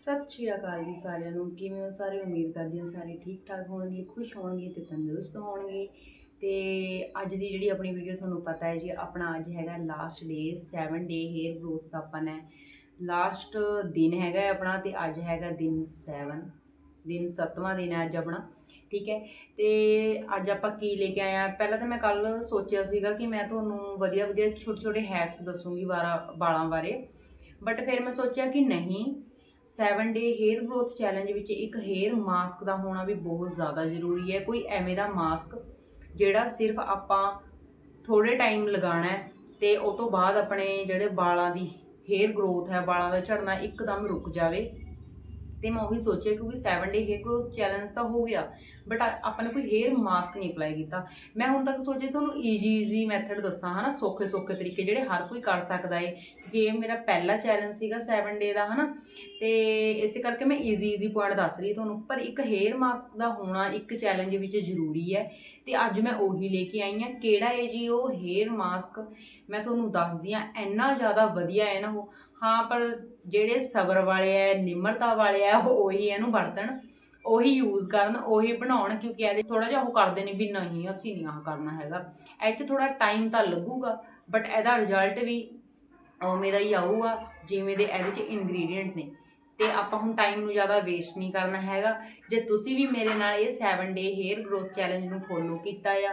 ਸਤਿ ਸ਼੍ਰੀ ਅਕਾਲ ਜੀ ਸਾਰਿਆਂ ਨੂੰ। ਕਿਵੇਂ ਹੋ? ਸਾਰੇ ਉਮੀਦ ਕਰਦੀ ਹਾਂ ਸਾਰੇ ਠੀਕ ਠਾਕ ਹੋਣਗੇ, ਖੁਸ਼ ਹੋਣਗੇ ਤੇ ਤੰਦਰੁਸਤ ਹੋਣਗੇ। ਤੇ ਅੱਜ ਦੀ ਜਿਹੜੀ ਆਪਣੀ ਵੀਡੀਓ ਤੁਹਾਨੂੰ ਪਤਾ ਹੈ ਜੀ, ਆਪਣਾ ਅੱਜ ਹੈਗਾ last day 7 day hair growth ਦਾ ਆਪਾਂ ਨੇ ਲਾਸਟ ਦਿਨ ਹੈਗਾ ਆਪਣਾ ਤੇ ਅੱਜ ਹੈਗਾ ਦਿਨ 7 ਦਿਨ 7ਵਾਂ ਦਿਨ ਹੈ ਅੱਜ ਆਪਣਾ, ਠੀਕ ਹੈ? ਤੇ ਅੱਜ ਆਪਾਂ ਕੀ ਲੈ ਕੇ ਆਏ ਆ ਪਹਿਲਾਂ ਤਾਂ ਮੈਂ ਕੱਲ ਸੋਚਿਆ ਸੀਗਾ ਕਿ ਮੈਂ ਤੁਹਾਨੂੰ ਵਧੀਆ ਵਧੀਆ ਛੋਟੇ ਛੋਟੇ ਹੈਕਸ ਦੱਸੂਗੀ ਵਾਰਾ, ਵਾਲਾਂ ਬਾਰੇ। ਬਟ ਫਿਰ ਮੈਂ ਸੋਚਿਆ ਕਿ ਨਹੀਂ 7 ਡੇ ਹੇਅਰ ਗਰੋਥ ਚੈਲੰਜ ਵਿੱਚ ਇੱਕ ਹੇਅਰ ਮਾਸਕ ਦਾ ਹੋਣਾ ਵੀ ਬਹੁਤ ਜ਼ਿਆਦਾ ਜ਼ਰੂਰੀ ਹੈ। ਕੋਈ ਐਵੇਂ ਦਾ ਮਾਸਕ ਜਿਹੜਾ ਸਿਰਫ ਆਪਾਂ ਥੋੜੇ ਟਾਈਮ ਲਗਾਉਣਾ ਹੈ ਤੇ ਉਸ ਤੋਂ ਬਾਅਦ ਆਪਣੇ ਜਿਹੜੇ ਵਾਲਾਂ ਦੀ ਹੇਅਰ ਗਰੋਥ ਹੈ, ਵਾਲਾਂ ਦਾ ਝੜਨਾ ਇੱਕਦਮ ਰੁਕ ਜਾਵੇ। ਤੇ ਮੈਂ ਉਹੀ ਸੋਚਿਆ ਕਿਉਂਕਿ 7 ਡੇ ਹੇਅਰ ਗਰੋਥ ਚੈਲੰਜ ਤਾਂ ਹੋ ਗਿਆ ਬਟ ਆਪਾਂ ਨੇ ਕੋਈ ਹੇਅਰ ਮਾਸਕ ਨਹੀਂ ਅਪਲਾਈ ਕੀਤਾ। ਮੈਂ ਹੁਣ ਤੱਕ ਸੋਚਿਆ ਤੁਹਾਨੂੰ ਈਜੀ ਈਜੀ ਮੈਥਡ ਦੱਸਾਂ, ਹਨਾ, ਸੌਖੇ ਸੌਖੇ ਤਰੀਕੇ ਜਿਹੜੇ ਹਰ ਕੋਈ ਕਰ ਸਕਦਾ ਏ। ਕਿ ਇਹ ਮੇਰਾ ਪਹਿਲਾ ਚੈਲੰਜ ਸੀਗਾ 7 ਡੇ ਦਾ, ਹਨਾ। ਤੇ ਇਸੇ ਕਰਕੇ ਮੈਂ ਈਜ਼ੀ ਈਜ਼ੀ ਪੁਆਇੰਟ ਦੱਸ ਰਹੀ ਤੁਹਾਨੂੰ, ਪਰ ਇੱਕ ਹੇਅਰ ਮਾਸਕ ਦਾ ਹੋਣਾ ਇੱਕ ਚੈਲੰਜ ਵਿੱਚ ਜ਼ਰੂਰੀ ਹੈ। ਤੇ ਅੱਜ ਮੈਂ ਉਹੀ ਲੈ ਕੇ ਆਈ ਹਾਂ, ਕਿਹੜਾ ਹੈ ਜੀ ਉਹ ਹੇਅਰ ਮਾਸਕ ਮੈਂ ਤੁਹਾਨੂੰ ਦੱਸਦੀ ਹਾਂ, ਇੰਨਾ ਜ਼ਿਆਦਾ ਵਧੀਆ ਹੈ ਨਾ ਉਹ। ਹਾਂ, ਪਰ ਜਿਹੜੇ ਸਬਰ ਵਾਲੇ ਆ ਨਿਮਰਤਾ ਵਾਲੇ ਆ ਉਹ ਉਹੀ ਇਹਨੂੰ ਵਰਤਣ, ਉਹੀ ਯੂਜ਼ ਕਰਨ, ਉਹੀ ਬਣਾਉਣ, ਕਿਉਂਕਿ ਇਹਦੇ ਥੋੜਾ ਜਿਹਾ ਉਹ ਕਰਦੇ ਨੇ ਵੀ ਨਹੀਂ, ਅਸੀਂ ਨਹੀਂ ਆਹ ਕਰਨਾ ਹੈਗਾ। ਇਹ 'ਚ ਥੋੜਾ ਟਾਈਮ ਤਾਂ ਲੱਗੂਗਾ ਬਟ ਇਹਦਾ ਰਿਜ਼ਲਟ ਵੀ ਉਵੇਂ ਦਾ ਹੀ ਆਊਗਾ, ਜਿਵੇਂ ਦੇ ਇਹਦੇ 'ਚ ਇਨਗਰੀਡੀਅੰਟ ਨੇ। ਤੇ ਆਪਾਂ ਹੁਣ ਟਾਈਮ ਨੂੰ ਜ਼ਿਆਦਾ ਵੇਸਟ ਨਹੀਂ ਕਰਨਾ ਹੈਗਾ। ਜੇ ਤੁਸੀਂ ਵੀ ਮੇਰੇ ਨਾਲ ਇਹ 7 ਡੇ ਹੇਅਰ ਗਰੋਥ ਚੈਲੰਜ ਨੂੰ ਫੋਲੋ ਕੀਤਾ ਆ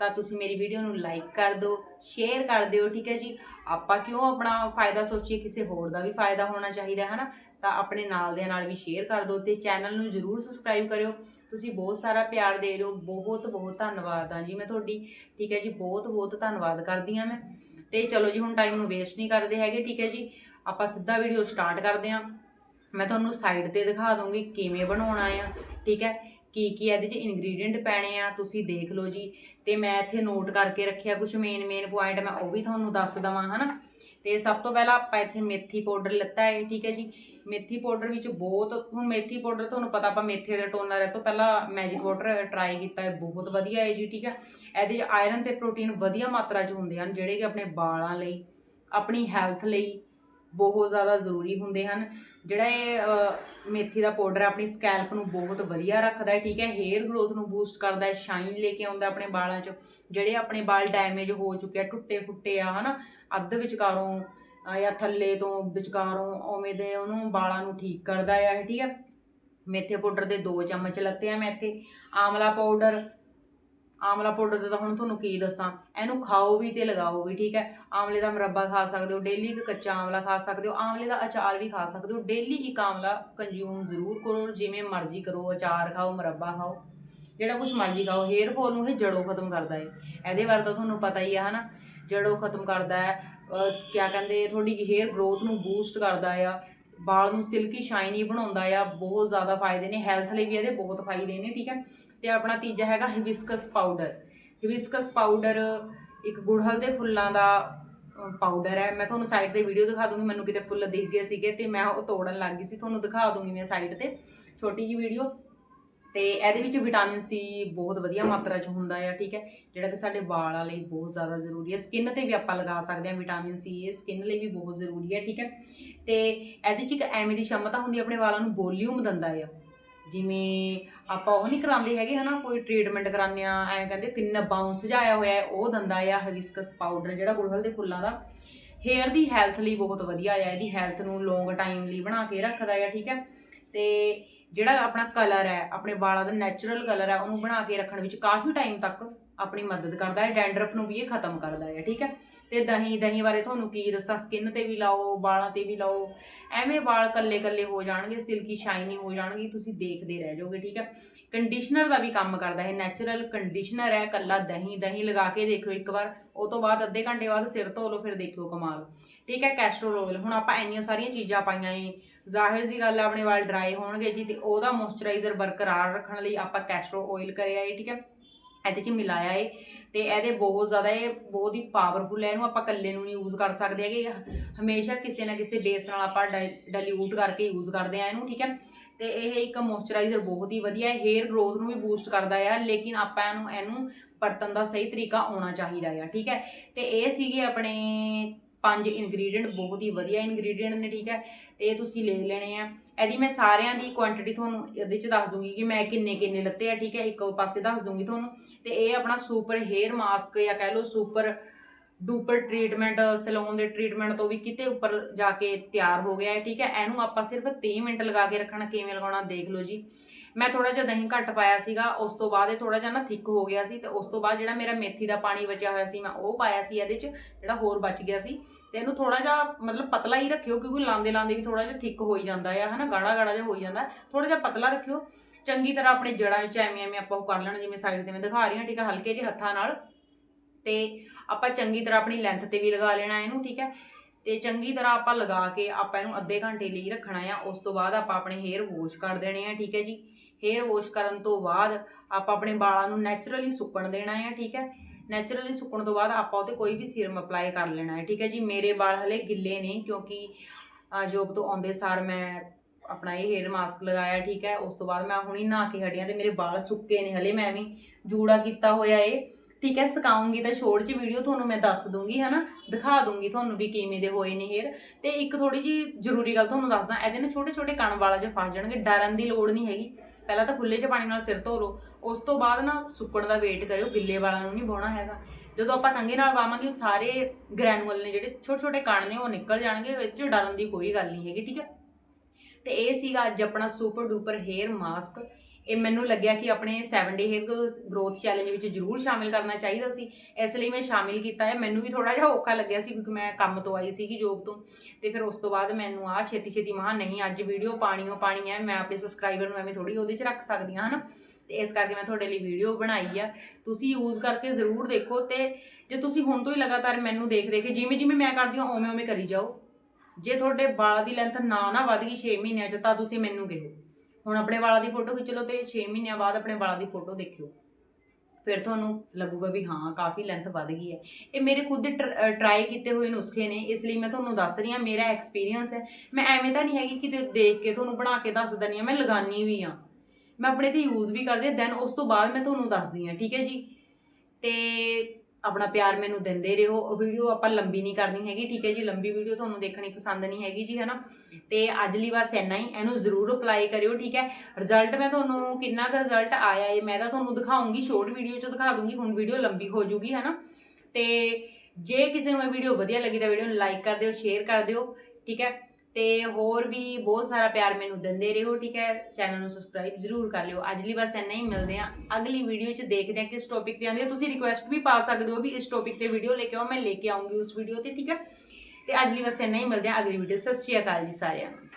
ਤਾਂ ਤੁਸੀਂ ਮੇਰੀ ਵੀਡੀਓ ਨੂੰ ਲਾਈਕ ਕਰ ਦਿਓ ਸ਼ੇਅਰ ਕਰ ਦਿਓ, ਠੀਕ ਹੈ ਜੀ? ਆਪਾਂ ਕਿਉਂ ਆਪਣਾ ਫਾਇਦਾ ਸੋਚੀਏ, ਕਿਸੇ ਹੋਰ ਦਾ ਵੀ ਫਾਇਦਾ ਹੋਣਾ ਚਾਹੀਦਾ ਹੈ ਨਾ ਤਾਂ ਆਪਣੇ ਨਾਲ ਦੇ ਨਾਲ ਵੀ ਸ਼ੇਅਰ ਕਰ ਦਿਓ ਤੇ ਚੈਨਲ ਨੂੰ ਜਰੂਰ ਸਬਸਕ੍ਰਾਈਬ ਕਰਿਓ। ਤੁਸੀਂ ਬਹੁਤ ਸਾਰਾ ਪਿਆਰ ਦੇ ਰਹੇ ਹੋ, ਬਹੁਤ ਬਹੁਤ ਧੰਨਵਾਦ ਆ ਜੀ ਮੈਂ ਤੁਹਾਡੀ, ਠੀਕ ਹੈ ਜੀ? ਬਹੁਤ ਬਹੁਤ ਧੰਨਵਾਦ ਕਰਦੀ ਆ ਮੈਂ। ਤੇ ਚਲੋ ਜੀ, ਹੁਣ ਟਾਈਮ ਨੂੰ ਵੇਸਟ ਨਹੀਂ ਕਰਦੇ ਹੈਗੇ, ਠੀਕ ਹੈ ਜੀ? ਆਪਾਂ ਸਿੱਧਾ ਵੀਡੀਓ ਸਟਾਰਟ ਕਰਦੇ ਆ ਮੈਂ ਤੁਹਾਨੂੰ ਸਾਈਡ ਤੇ ਦਿਖਾ ਦੂੰਗੀ ਕਿਵੇਂ ਬਣਾਉਣਾ ਆ, ਠੀਕ ਹੈ? ਕੀ ਕੀ ਇਹਦੇ 'ਚ ਇਨਗਰੀਡੀਅੰਟ ਪੈਣੇ ਆ, ਤੁਸੀਂ ਦੇਖ ਲਓ ਜੀ। ਤੇ ਮੈਂ ਇੱਥੇ ਨੋਟ ਕਰਕੇ ਰੱਖਿਆ ਕੁਝ ਮੇਨ ਮੇਨ ਪੁਆਇੰਟ ਮੈਂ ਉਹ ਵੀ ਤੁਹਾਨੂੰ ਦੱਸ ਦਵਾਂ, ਹਨਾ। ਤੇ ਸਭ ਤੋਂ ਪਹਿਲਾਂ ਆਪਾਂ ਇੱਥੇ ਮੇਥੀ ਪਾਊਡਰ ਲਿੱਤਾ ਹੈ ਠੀਕ ਹੈ ਜੀ। ਮੇਥੀ ਪਾਊਡਰ ਵਿੱਚ ਬਹੁਤ, ਹੁਣ ਮੇਥੀ ਪਾਊਡਰ ਤੁਹਾਨੂੰ ਪਤਾ ਆਪਾਂ ਮੇਥੇ ਦਾ ਟੋਨਰ ਹੈ ਤੋਂ ਪਹਿਲਾਂ ਮੈਜਿਕ ਵਾਟਰ ਟਰਾਈ ਕੀਤਾ ਹੈ ਬਹੁਤ ਵਧੀਆ ਹੈ ਜੀ, ਠੀਕ ਹੈ। ਇਹਦੇ 'ਚ ਆਇਰਨ ਤੇ ਪ੍ਰੋਟੀਨ ਵਧੀਆ ਮਾਤਰਾ 'ਚ ਹੁੰਦੇ ਹਨ, ਜਿਹੜੇ ਕਿ ਆਪਣੇ ਵਾਲਾਂ ਲਈ, ਆਪਣੀ ਹੈਲਥ ਲਈ ਬਹੁਤ ਜ਼ਿਆਦਾ ਜ਼ਰੂਰੀ ਹੁੰਦੇ ਹਨ। ਜਿਹੜਾ ਇਹ ਮੇਥੀ ਦਾ ਪਾਊਡਰ ਆਪਣੀ ਸਕੈਲਪ ਨੂੰ ਬਹੁਤ ਵਧੀਆ ਰੱਖਦਾ ਹੈ, ਠੀਕ ਹੈ ਹੇਅਰ ਗਰੋਥ ਨੂੰ ਬੂਸਟ ਕਰਦਾ ਹੈ ਸ਼ਾਈਨ ਲੈ ਕੇ ਆਉਂਦਾ ਆਪਣੇ ਵਾਲਾਂ 'ਚ, ਜਿਹੜੇ ਆਪਣੇ ਵਾਲ ਡੈਮੇਜ ਹੋ ਚੁੱਕੇ ਆ, ਟੁੱਟੇ ਫੁੱਟੇ ਆ, ਹਨਾ, ਅੱਧ ਵਿਚਕਾਰੋਂ ਜਾਂ ਥੱਲੇ ਤੋਂ ਵਿਚਕਾਰੋਂ, ਉਵੇਂ ਦੇ ਉਹਨੂੰ ਵਾਲਾਂ ਨੂੰ ਠੀਕ ਕਰਦਾ ਆ, ਠੀਕ ਹੈ। ਮੇਥੇ ਪਾਊਡਰ ਦੇ 2 ਚਮਚ ਲੱਤੇ ਆ ਮੈਂ ਇੱਥੇ ਆਮਲਾ ਪਾਊਡਰ ਆਮਲਾ ਪਾਊਡਰ ਦਾ ਤਾਂ ਹੁਣ ਤੁਹਾਨੂੰ ਕੀ ਦੱਸਾਂ, ਇਹਨੂੰ ਖਾਓ ਵੀ ਤੇ ਲਗਾਓ ਵੀ, ਠੀਕ ਹੈ? ਆਮਲੇ ਦਾ ਮੁਰੱਬਾ ਖਾ ਸਕਦੇ ਹੋ ਡੇਲੀ ਇੱਕ ਕੱਚਾ ਆਮਲਾ ਖਾ ਸਕਦੇ ਹੋ, ਆਮਲੇ ਦਾ ਅਚਾਰ ਵੀ ਖਾ ਸਕਦੇ ਹੋ ਡੇਲੀ ਇੱਕ ਆਮਲਾ ਕੰਜ਼ਿਊਮ ਜ਼ਰੂਰ ਕਰੋ, ਜਿਵੇਂ ਮਰਜ਼ੀ ਕਰੋ, ਅਚਾਰ ਖਾਓ, ਮੁਰੱਬਾ ਖਾਓ, ਜਿਹੜਾ ਕੁਝ ਮਰਜ਼ੀ ਖਾਓ ਹੇਅਰ ਫਾਲ ਨੂੰ ਇਹ ਜੜੋਂ ਖਤਮ ਕਰਦਾ ਹੈ ਇਹਦੇ ਬਾਰੇ ਤਾਂ ਤੁਹਾਨੂੰ ਪਤਾ ਹੀ ਹੈ ਹਨਾ? ਜੜੋਂ ਖਤਮ ਕਰਦਾ ਹੈ ਕਿਆ ਕਹਿੰਦੇ, ਤੁਹਾਡੀ ਹੇਅਰ ਗਰੋਥ ਨੂੰ ਬੂਸਟ ਕਰਦਾ ਆ ਵਾਲ ਨੂੰ ਸਿਲਕੀ, ਸ਼ਾਈਨੀ ਬਣਾਉਂਦਾ ਆ, ਬਹੁਤ ਜ਼ਿਆਦਾ ਫਾਇਦੇ ਨੇ ਹੈਲਥ ਲਈ ਵੀ ਇਹਦੇ ਬਹੁਤ ਫਾਇਦੇ ਨੇ, ਠੀਕ ਹੈ। ਤੇ ਆਪਣਾ ਤੀਜਾ ਹੈਗਾ ਹਿਬਿਸਕਸ ਪਾਊਡਰ ਹਿਬਿਸਕਸ ਪਾਊਡਰ ਇੱਕ ਗੁੜਹਲ ਦੇ ਫੁੱਲਾਂ ਦਾ ਪਾਊਡਰ ਹੈ। ਮੈਂ ਤੁਹਾਨੂੰ ਸਾਈਟ ਤੇ ਵੀਡੀਓ ਦਿਖਾ ਦੂੰਗੀ, ਮੈਨੂੰ ਕਿਤੇ ਫੁੱਲ ਦਿਖ ਗਏ ਸੀਗੇ ਤੇ ਮੈਂ ਉਹ ਤੋੜਨ ਲੱਗ ਗਈ ਸੀ, ਤੁਹਾਨੂੰ ਦਿਖਾ ਦੂੰਗੀ ਮੈਂ ਸਾਈਟ ਤੇ। ਛੋਟੀ ਜੀ ਵੀਡੀਓ ਤੇ ਇਹਦੇ ਵਿੱਚ ਵਿਟਾਮਿਨ ਸੀ ਬਹੁਤ ਵਧੀਆ ਮਾਤਰਾ 'ਚ ਹੁੰਦਾ ਆ, ਠੀਕ ਹੈ। ਜਿਹੜਾ ਕਿ ਸਾਡੇ ਵਾਲਾਂ ਲਈ ਬਹੁਤ ਜ਼ਿਆਦਾ ਜ਼ਰੂਰੀ ਹੈ। ਸਕਿਨ ਤੇ ਵੀ ਆਪਾਂ ਲਗਾ ਸਕਦੇ ਹਾਂ ਵਿਟਾਮਿਨ ਸੀ ਇਹ ਸਕਿਨ ਲਈ ਵੀ ਬਹੁਤ ਜ਼ਰੂਰੀ ਹੈ, ਠੀਕ ਹੈ। ਤੇ ਇਹਦੇ 'ਚ ਇੱਕ ਐਵੇਂ ਦੀ ਸ਼ਮਤਾ ਹੁੰਦੀ ਹੈ ਆਪਣੇ ਵਾਲਾਂ ਨੂੰ ਵੋਲਿਊਮ ਦਿੰਦਾ ਆ। ਜਿਵੇਂ ਆਪਾਂ ਉਹ ਨਹੀਂ ਕਰਾਉਂਦੇ ਹੈਗੇ ਹਨਾ, ਕੋਈ ਟ੍ਰੀਟਮੈਂਟ ਕਰਾਉਂਦੇ ਆ, ਐਂ ਕਹਿੰਦੇ ਕਿੰਨਾ ਬਾਉਂਸ ਜਾਇਆ ਹੋਇਆ ਹੈ, ਉਹ ਦਿੰਦਾ ਆ ਹਵਿਸਕਸ ਪਾਊਡਰ ਜਿਹੜਾ ਗੁੜਹਲ ਦੇ ਫੁੱਲਾਂ ਦਾ। ਹੇਅਰ ਦੀ ਹੈਲਥ ਲਈ ਬਹੁਤ ਵਧੀਆ ਆ, ਇਹਦੀ ਹੈਲਥ ਨੂੰ ਲੌਂਗ ਟਾਈਮ ਲਈ ਬਣਾ ਕੇ ਰੱਖਦਾ ਆ, ਠੀਕ ਹੈ। ਤੇ ਜਿਹੜਾ ਆਪਣਾ ਕਲਰ ਹੈ, ਆਪਣੇ ਵਾਲਾਂ ਦਾ ਨੈਚੁਰਲ ਕਲਰ ਹੈ, ਉਹਨੂੰ ਬਣਾ ਕੇ ਰੱਖਣ ਵਿੱਚ ਕਾਫੀ ਟਾਈਮ ਤੱਕ ਆਪਣੀ ਮਦਦ ਕਰਦਾ ਹੈ ਡੈਂਡਰਫ ਨੂੰ ਵੀ ਇਹ ਖਤਮ ਕਰਦਾ ਹੈ ਠੀਕ ਹੈ। ਤੇ ਦਹੀਂ ਦਹੀਂ ਬਾਰੇ ਤੁਹਾਨੂੰ ਕੀ ਦੱਸਾਂ? ਸਕਿਨ ਤੇ ਵੀ ਲਾਓ, ਵਾਲਾਂ ਤੇ ਵੀ ਲਾਓ। ਐਵੇਂ ਵਾਲ ਕੱਲੇ ਕੱਲੇ ਹੋ ਜਾਣਗੇ ਸਿਲਕੀ ਸ਼ਾਈਨੀ ਹੋ ਜਾਣਗੇ, ਤੁਸੀਂ ਦੇਖਦੇ ਰਹਿ ਜਾਓਗੇ, ਠੀਕ ਹੈ? ਕੰਡੀਸ਼ਨਰ ਦਾ ਵੀ ਕੰਮ ਕਰਦਾ ਹੈ ਨੈਚੁਰਲ ਕੰਡੀਸ਼ਨਰ ਹੈ ਕੱਲਾ ਦਹੀਂ ਦਹੀਂ ਲਗਾ ਕੇ ਦੇਖਿਓ ਇੱਕ ਵਾਰ। ਉਹ ਤੋਂ ਬਾਅਦ ਅੱਧੇ ਘੰਟੇ ਬਾਅਦ ਸਿਰ ਧੋ ਲਓ, ਫਿਰ ਦੇਖਿਓ ਕਮਾਲ। ਠੀਕ ਹੈ ਕੈਸਟਰੋਲ ਆਇਲ ਹੁਣ ਆਪਾਂ ਇੰਨੀਆਂ ਸਾਰੀਆਂ ਚੀਜ਼ਾਂ ਪਾਈਆਂ ਏ। ਜ਼ਾਹਿਰ ਜੀ ਗੱਲ ਆਪਣੇ ਵਾਲ ਡਰਾਈ ਹੋਣਗੇ ਜੀ, ਤੇ ਉਹਦਾ ਮੋਇਸਚਰਾਈਜ਼ਰ ਬਰਕਰਾਰ ਰੱਖਣ ਲਈ ਆਪਾਂ ਕੈਸਟਰੋ ਆਇਲ ਕਰਿਆ ਏ, ਠੀਕ ਹੈ? ਇਹਦੇ ਚ ਮਿਲਾਇਆ ਏ। ਤੇ ਇਹਦੇ ਬਹੁਤ ਜ਼ਿਆਦਾ ਇਹ ਬਹੁਤ ਹੀ ਪਾਵਰਫੁਲ ਹੈ ਇਹਨੂੰ ਆਪਾਂ ਇਕੱਲੇ ਨੂੰ ਨਹੀਂ ਯੂਜ਼ ਕਰ ਸਕਦੇ ਹੈਗੇ। ਹਮੇਸ਼ਾ ਕਿਸੇ ਨਾ ਕਿਸੇ ਬੇਸ ਨਾਲ ਆਪਾਂ ਡਾਈਲਿਊਟ ਕਰਕੇ ਯੂਜ਼ ਕਰਦੇ ਆ ਇਹਨੂੰ, ਠੀਕ ਹੈ ਤੇ ਇਹ ਇੱਕ ਮੋਇਸਚਰਾਈਜ਼ਰ ਬਹੁਤ ਹੀ ਵਧੀਆ ਹੈ ਹੇਅਰ ਗਰੋਥ ਨੂੰ ਵੀ ਬੂਸਟ ਕਰਦਾ ਆ। ਲੇਕਿਨ ਆਪਾਂ ਇਹਨੂੰ ਇਹਨੂੰ ਵਰਤਣ ਦਾ ਸਹੀ ਤਰੀਕਾ ਆਉਣਾ ਚਾਹੀਦਾ ਆ, ਠੀਕ ਹੈ ਤੇ ਇਹ ਸੀਗੇ ਆਪਣੇ ਪੰਜ ਇਨਗਰੀਡੀਅੰਟ ਬਹੁਤ ਹੀ ਵਧੀਆ ਇਨਗਰੀਡੀਅੰਟ ਨੇ, ਠੀਕ ਹੈ? ਤੇ ਇਹ ਤੁਸੀਂ ਲੈ ਲੈਣੇ ਆ। ਇਹਦੀ ਮੈਂ ਸਾਰਿਆਂ ਦੀ ਕੁਆਂਟੀਟੀ ਤੁਹਾਨੂੰ ਇਹਦੇ ਚ ਦੱਸ ਦੂੰਗੀ ਕਿ ਮੈਂ ਕਿੰਨੇ ਕਿੰਨੇ ਲੱਤੇ ਆ, ਠੀਕ ਹੈ? ਇੱਕ ਪਾਸੇ ਦੱਸ ਦੂੰਗੀ ਤੁਹਾਨੂੰ। ਤੇ ਇਹ ਆਪਣਾ ਸੁਪਰ ਹੇਅਰ ਮਾਸਕ ਜਾਂ ਕਹਿ ਲਓ ਸੁਪਰ ਡੂਪਰ ਟ੍ਰੀਟਮੈਂਟ ਸੈਲੂਨ ਦੇ ਟ੍ਰੀਟਮੈਂਟ ਤੋਂ ਵੀ ਕਿਤੇ ਉੱਪਰ ਜਾ ਕੇ ਤਿਆਰ ਹੋ ਗਿਆ ਹੈ, ਠੀਕ ਹੈ? ਇਹਨੂੰ ਆਪਾਂ ਸਿਰਫ 30 ਮਿੰਟ ਲਗਾ ਕੇ ਰੱਖਣਾ, ਕਿਵੇਂ ਲਗਾਉਣਾ, ਦੇਖ ਲਓ ਜੀ। ਮੈਂ ਥੋੜਾ ਜਿਹਾ ਦਹੀਂ ਘੱਟ ਪਾਇਆ ਸੀਗਾ, ਉਸ ਤੋਂ ਬਾਅਦ ਇਹ ਥੋੜਾ ਜਿਹਾ ਨਾ ਥਿੱਕ ਹੋ ਗਿਆ ਸੀ ਤੇ ਉਸ ਤੋਂ ਬਾਅਦ ਜਿਹੜਾ ਮੇਰਾ ਮੇਥੀ ਦਾ ਪਾਣੀ ਬਚਿਆ ਹੋਇਆ ਸੀ, ਮੈਂ ਉਹ ਪਾਇਆ ਸੀ ਇਹਦੇ 'ਚ, ਜਿਹੜਾ ਹੋਰ ਬਚ ਗਿਆ ਸੀ। ਤੇ ਇਹਨੂੰ ਥੋੜਾ ਜਿਹਾ ਮਤਲਬ ਪਤਲਾ ਹੀ ਰੱਖਿਓ, ਕਿਉਂਕਿ ਲਾਂਦੇ ਲਾਂਦੇ ਵੀ ਥੋੜਾ ਜਿਹਾ ਥਿੱਕ ਹੋਈ ਜਾਂਦਾ ਆ, ਹਨਾ, ਗਾੜਾ ਗਾੜਾ ਜਿਹਾ ਹੋ ਜਾਂਦਾ। ਥੋੜਾ ਜਿਹਾ ਪਤਲਾ ਰੱਖਿਓ। ਚੰਗੀ ਤਰ੍ਹਾਂ ਆਪਣੇ ਜੜਾਂ ਵਿੱਚ ਐਵੇਂ ਐਵੇਂ ਆਪਾਂ ਉਹ ਕਰ ਲੈਣਾ, ਜਿਵੇਂ ਸਾਈਡ ਤੇ ਮੈਂ ਦਿਖਾ ਰਹੀ ਹਾਂ, ਠੀਕ ਹੈ ਹਲਕੇ ਜਿਹੇ ਹੱਥਾਂ ਨਾਲ। ਤੇ ਆਪਾਂ ਚੰਗੀ ਤਰ੍ਹਾਂ ਆਪਣੀ ਲੈਂਥ ਤੇ ਵੀ ਲਗਾ ਲੈਣਾ ਇਹਨੂੰ, ਠੀਕ ਹੈ ਤੇ ਚੰਗੀ ਤਰ੍ਹਾਂ ਆਪਾਂ ਲਗਾ ਕੇ ਆਪਾਂ ਇਹਨੂੰ ਅੱਧੇ ਘੰਟੇ ਲਈ ਰੱਖਣਾ ਆ, ਉਸ ਤੋਂ ਬਾਅਦ ਆਪਾਂ ਆਪਣੇ ਹੇਅਰ ਵਾਸ਼ ਕਰ ਦੇਣੇ ਆ, ਠੀਕ ਹੈ ਜੀ। ਹੇਅਰ ਵਾਸ਼ ਕਰਨ ਤੋਂ ਬਾਅਦ ਆਪਾਂ ਆਪਣੇ ਵਾਲਾਂ ਨੂੰ ਨੈਚੁਰਲੀ ਸੁੱਕਣ ਦੇਣਾ ਆ ਠੀਕ ਹੈ? ਨੈਚੁਰਲੀ ਸੁੱਕਣ ਤੋਂ ਬਾਅਦ ਆਪਾਂ ਉਹਤੇ ਕੋਈ ਵੀ ਸੀਰਮ ਅਪਲਾਈ ਕਰ ਲੈਣਾ ਹੈ ਠੀਕ ਹੈ ਜੀ? ਮੇਰੇ ਵਾਲ ਹਲੇ ਗਿੱਲੇ ਨੇ ਕਿਉਂਕਿ ਅਹ, ਜੋਬ ਤੋਂ ਆਉਂਦੇ ਸਾਰ ਮੈਂ ਆਪਣਾ ਇਹ ਹੇਅਰ ਮਾਸਕ ਲਗਾਇਆ ਠੀਕ ਹੈ? ਉਸ ਤੋਂ ਬਾਅਦ ਮੈਂ ਹੁਣੀ ਨਹਾ ਕੇ ਹਟੀਆਂ ਤੇ ਮੇਰੇ ਵਾਲ ਸੁੱਕੇ ਨੇ ਹਲੇ ਮੈਂ ਵੀ ਜੂੜਾ ਕੀਤਾ ਹੋਇਆ ਏ। ਠੀਕ ਹੈ ਸੁਕਾਉਂਗੀ ਤਾਂ ਛੋੜ ਚ ਵੀਡੀਓ ਤੁਹਾਨੂੰ ਮੈਂ ਦੱਸ ਦੂੰਗੀ, ਹਨਾ? ਦਿਖਾ ਦੂੰਗੀ ਤੁਹਾਨੂੰ ਵੀ ਕਿਵੇਂ ਦੇ ਹੋਏ ਨੇ ਹੇਅਰ ਤੇ ਇੱਕ ਥੋੜੀ ਜੀ ਜ਼ਰੂਰੀ ਗੱਲ ਤੁਹਾਨੂੰ ਦੱਸਦਾ, ਇਹਦੇ ਨਾਲ ਛੋਟੇ ਛੋਟੇ ਕਣ ਵਾਲਾ ਜੇ ਫਸ ਜਾਣਗੇ, ਡਰਨ ਦੀ ਲੋੜ ਨਹੀਂ ਹੈਗੀ। ਪਹਿਲਾਂ ਤਾਂ ਖੁੱਲੇ ਚ ਪਾਣੀ ਨਾਲ ਸਿਰ ਧੋ ਲਓ। ਉਸ ਤੋਂ ਬਾਅਦ ਨਾ ਸੁੱਕਣ ਦਾ ਵੇਟ ਕਰਿਓ ਗਿੱਲੇ ਵਾਲਾਂ ਨੂੰ ਨਹੀਂ ਬਾਉਣਾ ਹੈਗਾ। ਜਦੋਂ ਆਪਾਂ ਕੰਘੇ ਨਾਲ ਪਾਵਾਂਗੇ ਉਹ ਸਾਰੇ ਗ੍ਰੈਨੂਅਲ ਨੇ ਜਿਹੜੇ ਛੋਟੇ ਛੋਟੇ ਕਣ ਨੇ, ਉਹ ਨਿਕਲ ਜਾਣਗੇ ਵਿੱਚ ਡਰਨ ਦੀ ਕੋਈ ਗੱਲ ਨਹੀਂ ਹੈਗੀ, ਠੀਕ ਹੈ? ਤੇ ਇਹ ਸੀਗਾ ਅੱਜ ਆਪਣਾ ਸੁਪਰ ਡੂਪਰ ਹੇਅਰ ਮਾਸਕ ਇਹ ਮੈਨੂੰ ਲੱਗਿਆ ਕਿ ਆਪਣੇ 7 ਡੇ ਹੇਅਰ ਗਰੋਥ ਚੈਲੰਜ ਵਿੱਚ ਜ਼ਰੂਰ ਸ਼ਾਮਿਲ ਕਰਨਾ ਚਾਹੀਦਾ ਸੀ। ਇਸ ਲਈ ਮੈਂ ਸ਼ਾਮਿਲ ਕੀਤਾ ਹੈ। ਮੈਨੂੰ ਵੀ ਥੋੜਾ ਜਿਹਾ ਔਖਾ ਲੱਗਿਆ ਸੀ ਕਿਉਂਕਿ ਮੈਂ ਕੰਮ ਤੋਂ ਆਈ ਸੀਗੀ ਜੋਬ ਤੋਂ ਤੇ ਫਿਰ ਉਸ ਤੋਂ ਬਾਅਦ ਮੈਨੂੰ ਆ ਛੇਤੀ ਛੇਤੀ ਮਹਾ ਨਹੀਂ, ਅੱਜ ਵੀਡੀਓ ਪਾਣੀ ਓ ਪਾਣੀ ਹੈ। ਮੈਂ ਆਪਣੇ ਸਬਸਕ੍ਰਾਈਬਰ ਨੂੰ ਐਵੇਂ ਥੋੜੀ ਉਹਦੇ 'ਚ ਰੱਖ ਸਕਦੀ ਹਾਂ, ਹਨਾ? ਤੇ ਇਸ ਕਰਕੇ ਮੈਂ ਤੁਹਾਡੇ ਲਈ ਵੀਡੀਓ ਬਣਾਈ ਆ। ਤੁਸੀਂ ਯੂਜ਼ ਕਰਕੇ ਜ਼ਰੂਰ ਦੇਖੋ ਤੇ ਜੇ ਤੁਸੀਂ ਹੁਣ ਤੋਂ ਹੀ ਲਗਾਤਾਰ ਮੈਨੂੰ ਦੇਖ ਦੇਖ ਕੇ ਜਿਵੇਂ ਜਿਵੇਂ ਮੈਂ ਕਰਦੀ ਹਾਂ ਉਵੇਂ ਉਵੇਂ ਕਰੀ ਜਾਓ। ਜੇ ਤੁਹਾਡੇ ਵਾਲਾਂ ਦੀ ਲੈਂਥ ਨਾ ਨਾ ਵਧ ਗਈ 6 ਮਹੀਨਿਆਂ 'ਚ, ਤਾਂ ਤੁਸੀਂ ਮੈਨੂੰ ਕਹੋ। ਹੁਣ ਆਪਣੇ ਵਾਲਾਂ ਦੀ ਫੋਟੋ ਖਿੱਚ ਲਓ ਤੇ 6 ਮਹੀਨਿਆਂ ਬਾਅਦ ਆਪਣੇ ਵਾਲਾਂ ਦੀ ਫੋਟੋ ਦੇਖਿਓ। ਫਿਰ ਤੁਹਾਨੂੰ ਲੱਗੂਗਾ ਵੀ ਹਾਂ, ਕਾਫੀ ਲੈਂਥ ਵੱਧ ਗਈ ਹੈ। ਇਹ ਮੇਰੇ ਖੁਦ ਦੇ ਟਰਾਈ ਕੀਤੇ ਹੋਏ ਨੁਸਖੇ ਨੇ, ਇਸ ਲਈ ਮੈਂ ਤੁਹਾਨੂੰ ਦੱਸ ਰਹੀ ਹਾਂ, ਮੇਰਾ ਐਕਸਪੀਰੀਅੰਸ ਹੈ। ਮੈਂ ਐਵੇਂ ਤਾਂ ਨਹੀਂ ਹੈਗੀ ਕਿ ਦੇਖ ਕੇ ਤੁਹਾਨੂੰ ਬਣਾ ਕੇ ਦੱਸ ਦਿੰਦੀ ਹਾਂ, ਮੈਂ ਲਗਾਨੀ ਵੀ ਆ ਮੈਂ ਆਪਣੇ ਤੇ ਯੂਜ਼ ਵੀ ਕਰਦੀ ਦੈਨ ਉਸ ਤੋਂ ਬਾਅਦ ਮੈਂ ਤੁਹਾਨੂੰ ਦੱਸਦੀ ਹਾਂ, ਠੀਕ ਹੈ ਜੀ? ਤੇ ਆਪਣਾ ਪਿਆਰ ਮੈਨੂੰ ਦਿੰਦੇ ਰਹੋ। ਵੀਡੀਓ ਆਪਾਂ ਲੰਬੀ ਨਹੀਂ ਕਰਨੀ ਹੈਗੀ, ਠੀਕ ਹੈ ਜੀ? ਲੰਬੀ ਵੀਡੀਓ ਤੁਹਾਨੂੰ ਦੇਖਣੀ ਪਸੰਦ ਨਹੀਂ ਹੈਗੀ ਜੀ, ਹਨਾ? ਤੇ ਅੱਜ ਲਈ ਬਸ ਇੰਨਾ ਹੀ। ਇਹਨੂੰ ਜ਼ਰੂਰ ਅਪਲਾਈ ਕਰਿਓ, ਠੀਕ ਹੈ? ਰਿਜ਼ਲਟ ਮੈਂ ਤੁਹਾਨੂੰ ਕਿੰਨਾ ਕੁ ਰਿਜ਼ਲਟ ਆਇਆ ਏ, ਮੈਂ ਤਾਂ ਤੁਹਾਨੂੰ ਦਿਖਾਉਂਗੀ ਸ਼ੋਰਟ ਵੀਡੀਓ 'ਚ ਦਿਖਾ ਦੂੰਗੀ, ਹੁਣ ਵੀਡੀਓ ਲੰਬੀ ਹੋ ਜੂਗੀ, ਹਨਾ? ਤੇ ਜੇ ਕਿਸੇ ਨੂੰ ਇਹ ਵੀਡੀਓ ਵਧੀਆ ਲੱਗੀ ਤਾਂ ਵੀਡੀਓ ਨੂੰ ਲਾਈਕ ਕਰ ਦਿਓ ਸ਼ੇਅਰ ਕਰ ਦਿਓ, ਠੀਕ ਹੈ? ਤੇ ਹੋਰ ਵੀ ਬਹੁਤ ਸਾਰਾ ਪਿਆਰ ਮੈਨੂੰ ਦਿੰਦੇ ਰਹੋ, ਠੀਕ ਹੈ? ਚੈਨਲ ਨੂੰ ਸਬਸਕ੍ਰਾਈਬ ਜ਼ਰੂਰ ਕਰ ਲਿਓ। ਅੱਜ ਲਈ ਬਸ ਇੰਨਾ ਹੀ, ਮਿਲਦੇ ਆ ਅਗਲੀ ਵੀਡੀਓ 'ਚ ਦੇਖਦੇ ਆ ਕਿਸ ਟੌਪਿਕ ਤੇ ਆਉਂਦੀ ਹੈ ਤੁਸੀਂ ਰਿਕੁਐਸਟ ਵੀ ਪਾ ਸਕਦੇ ਹੋ ਵੀ ਇਸ ਟੌਪਿਕ ਤੇ ਵੀਡੀਓ ਲੈ ਕੇ ਆਓ, ਮੈਂ ਲੈ ਕੇ ਆਉਂਗੀ ਉਸ ਵੀਡੀਓ ਤੇ, ਠੀਕ ਹੈ? ਤੇ ਅੱਜ ਲਈ ਬਸ ਇੰਨਾ ਹੀ, ਮਿਲਦੇ ਆ ਅਗਲੀ ਵੀਡੀਓ ਸਤਿ ਸ਼੍ਰੀ ਅਕਾਲ ਜੀ ਸਾਰਿਆਂ ਨੂੰ।